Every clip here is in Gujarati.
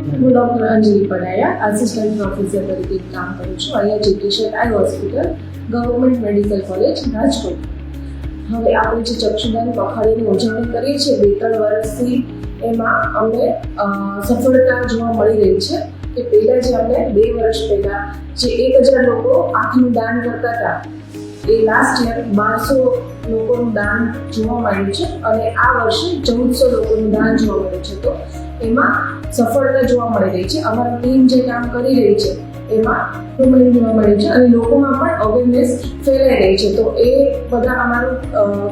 હું doctor Anjali Padaya assistant professor તરીકે કામ કરું છું, અહીંયા GT Sheth eye hospital government medical college Rajkot. હવે આપણે જે ચક્ષુદાન પખાડીની ઉજવણી કરીએ છીએ, બે ત્રણ વર્ષથી એમાં અમને સફળતા જોવા મળી રહી છે કે પહેલાં જે અમને બે વર્ષ પહેલાં જે એક હજાર લોકો આંખનું દાન કરતા હતા, એ લાસ્ટ યર બારસો લોકોનું દાન જોવા મળ્યું છે અને આ વર્ષે ચૌદસો લોકોનું દાન જોવા મળ્યું છે. તો એમાં સફળતા જોવા મળી રહી છે. અમારી ટીમ જે કામ કરી રહી છે, એમાં ઇમ્પ્રુવમેન્ટ જોવા મળી છે અને લોકોમાં પણ અવેરનેસ ફેલાઈ રહી છે. તો એ બધા અમારું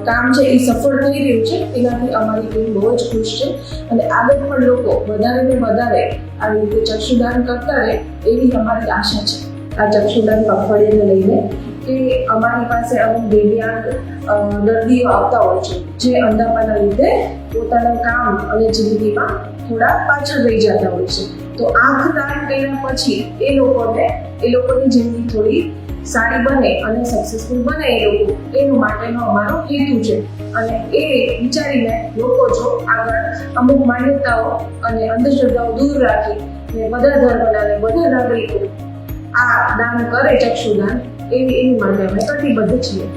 કામ છે, એ સફળ થઈ રહ્યું છે. એનાથી અમારી ટીમ બહુ જ ખુશ છે. અને આગળ પણ લોકો વધારે ને વધારે આવી રીતે ચક્ષુદાન કરતા રહે એવી અમારી આશા છે. આ ચક્ષુદાન પખવાડિયાને લઈને કે અમારી પાસે અમુક દિવ્યાંગ દર્દીઓ આવતા હોય છે, જે અંધાપાના લીધે પોતાના કામ અને જિંદગીમાં થોડા પાછળ રહી જતા હોય છે. તો આંખ દાન કર્યા પછી એ લોકોને, એ લોકોની જિંદગી થોડી સારી બને અને સક્સેસફુલ બને એ લોકો, એનું માટેનો અમારો હેતુ છે. અને એ વિચારીને લોકો જો આગળ અમુક માન્યતાઓ અને અંધશ્રદ્ધાઓ દૂર રાખી ને બધા ધર્મના અને બધા નાગરિકો આ દાન કરે, ચક્ષુદાન એવી એની માટે અમે બધું છીએ.